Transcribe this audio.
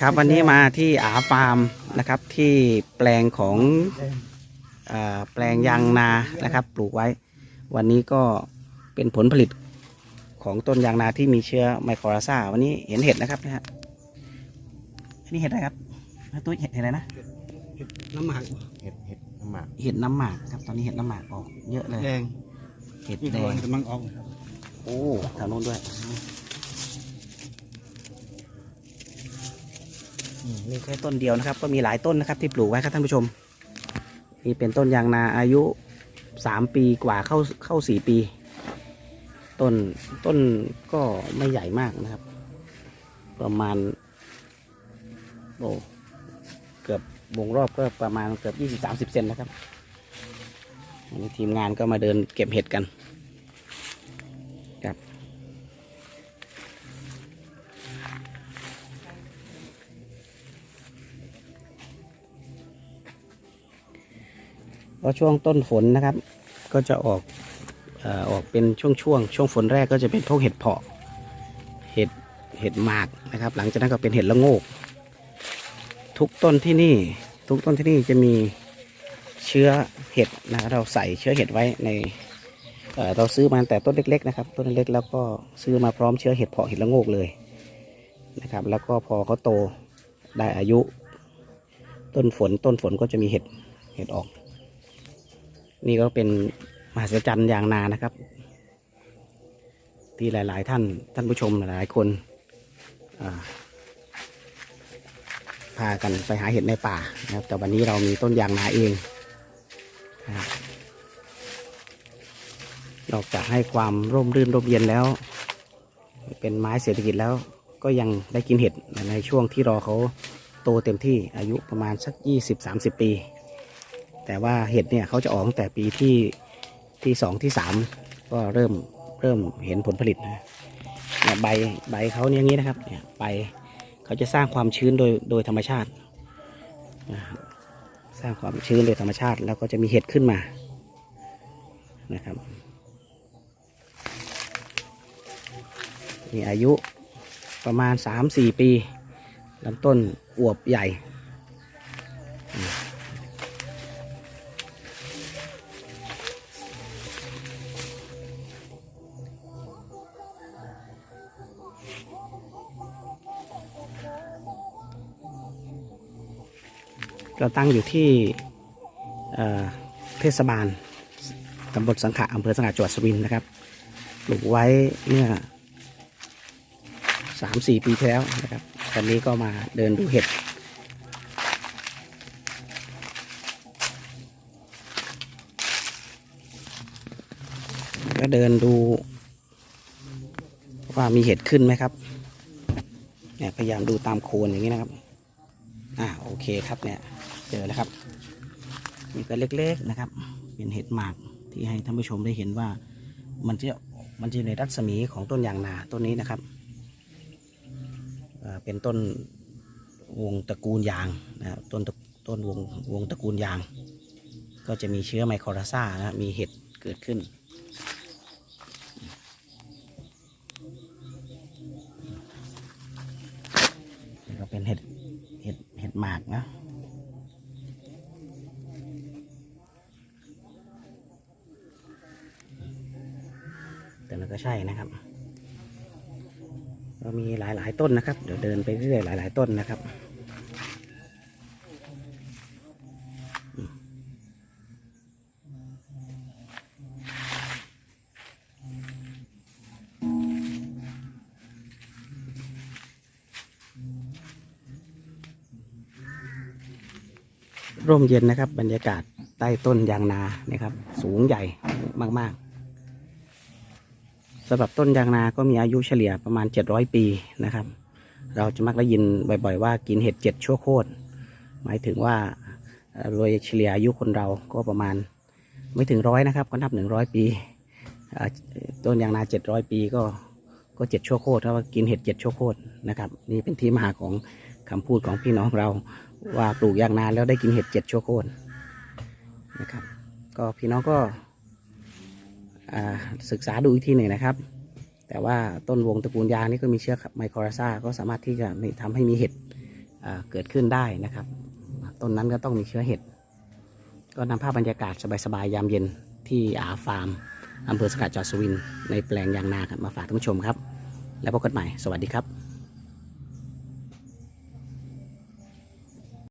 ครับวันนี้มาที่อาฟาร์มนะครับที่แปลงของเออแปลงยางนานะครับ ปลูกไว้ วันนี้ก็เป็นผลผลิตของต้นยางนาที่มีเชื้อไมโครราซาวันนี้เห็นเห็ดนะครับนะฮะอันนี้เห็ดอะไรครับตุ้ยเห็ดเห็ดอะไรนะน้ำหมากเห็ดเห็ดน้ำหมากเห็ดน้ำหมากครับตอนนี้เห็ดน้ำหมากออกเยอะเลยแดงเห็ดนี่แดกำลังงกำลังออกโอ้ทางโน้นด้วย มีแค่ต้นเดียวนะครับ ก็มีหลายต้นนะครับ ที่ปลูกไว้ครับท่านผู้ชม นี่เป็นต้นยางนาอายุสามปีกว่าเข้าเข้าสี่ปี ต้นต้นก็ไม่ใหญ่มากนะครับ ประมาณโอ้เกือบวงรอบก็ประมาณเกือบยี่สิบสามสิบเซนนะครับทีมงานก็มาเดินเก็บเห็ดกัน ก็ช่วงต้นฝนนะครับ ก็จะออกอออกเป็นช่วงช่วงๆช่วงฝนแรกก็จะเป็นพวกเห็ดเพาะ เห็ดเห็ดหมากนะครับ หลังจากนั้นก็เป็นเห็ดละโงก ทุกต้นที่นี่ ทุกต้นที่นี่จะมีเชื้อเห็ดนะครับเราใส่เชื้อเห็ดไว้ในเเราซื้อมาแต่ต้นเล็กๆนะครับต้นเล็กแล้วก็ซื้อมาพร้อมเชื้อเห็ดเพาะเห็ดละโงกเลยนะครับ แล้วก็พอเขาโตได้อายุ ต้นฝนต้นฝนก็จะมีเห็ดเห็ดออก นี่ก็เป็นมหัศจรรย์ยางนานะครับ ที่หลาย ๆ ท่านท่านผู้ชมหลายๆคนพากันไปหาเห็ดในป่านะครับ แต่วันนี้เรามีต้นยางนาเองนะครับนอกจากให้ความร่มรื่นร่มเย็นแล้ว เป็นไม้เศรษฐกิจแล้วก็ยังได้กินเห็ดในช่วงที่รอเขาโตเต็มที่อายุประมาณสัก 20-30 ปี แต่ว่าเห็ดเนี่ยเขาจะออกตั้งแต่ปีที่ที่สองที่สามก็เริ่มเริ่มเห็นผลผลิตนะเนี่ยใบใบเขาเนี่ยอย่างนี้นะครับเนี่ยใบเขาจะสร้างความชื้นโดยโดยธรรมชาติ สร้างความชื้นโดยธรรมชาติ แล้วก็จะมีเห็ดขึ้นมานะครับมีอายุประมาณ 3-4 ปีลำต้นอวบใหญ่ ก็ตั้งอยู่ที่เเทศบาลตำบลสังขะอำเภอสังขะจังหวัดสุรินทร์นะครับปลูกไว้เมื่อสามสี่ปีที่แล้วนะครับตอนนี้ก็มาเดินดูเห็ด ก็เดินดูว่ามีเห็ดขึ้นไหมครับเนี่ยพยายามดูตามโคนอย่างนี้นะครับ อ่าโอเคครับเนี่ยเจอแล้วครับนี่ก็เล็กๆนะครับ เป็นเห็ดหมากที่ให้ท่านผู้ชมได้เห็นว่ามันจะมันจะอยู่ในรัศมีของต้นยางนาต้นนี้นะครับอ่าเป็นต้นวงตระกูลยางนะครับต้นต้นวงวงตระกูลยาง ก็จะมีเชื้อไมโครราซานะมีเห็ดเกิดขึ้น ก็เป็นเห็ด ห็ดเห็ดหมากนะแต่มันก็ใช่นะครับเรามีหลาย ๆ ต้นนะครับ เดี๋ยวเดินไปเรื่อยหลาย ๆ ต้นนะครับ ร่มเย็นนะครับ บรรยากาศใต้ต้นยางนานะครับ สูงใหญ่มากๆสำหรับต้นยางนาก็มีอายุเฉลี่ยประมาณ 700 ปีนะครับ เราจะมักได้ยินบ่อยๆว่ากินเห็ดเจ็ดชั่วโคตรหมายถึงว่าโดยเฉลี่ยอายุคนเราก็ประมาณไม่ถึงร้อยนะครับ ก็นับหนึ่งร้อยปีต้นยางนาเจ็ดร้อยปีก็ก็เจ็ดชั่วโคตรถ้าว่ากินเห็ดเจ็ดชั่วโคตรนะครับ นี่เป็นที่มาของคำพูดของพี่น้องเรา ว่าปลูกยางนาแล้วได้กินเห็ดเจ็ดชั่วโคตรนะครับ ก็พี่น้องก็ศึกษาดูอีกทีหนึ่งนะครับ แต่ว่าต้นวงตระกูลยางนี่ก็มีเชื้อไมโครราซาก็สามารถที่จะทำให้มีเห็ดเกิดขึ้นได้นะครับ ต้นนั้นก็ต้องมีเชื้อเห็ด ก็นำภาพบรรยากาศสบายๆยามเย็นที่อาฟาร์มอำเภอสกัดจอดสวิน ในแปลงยางนาครับมาฝากท่านผู้ชมครับ แล้วพบกันใหม่ สวัสดีครับ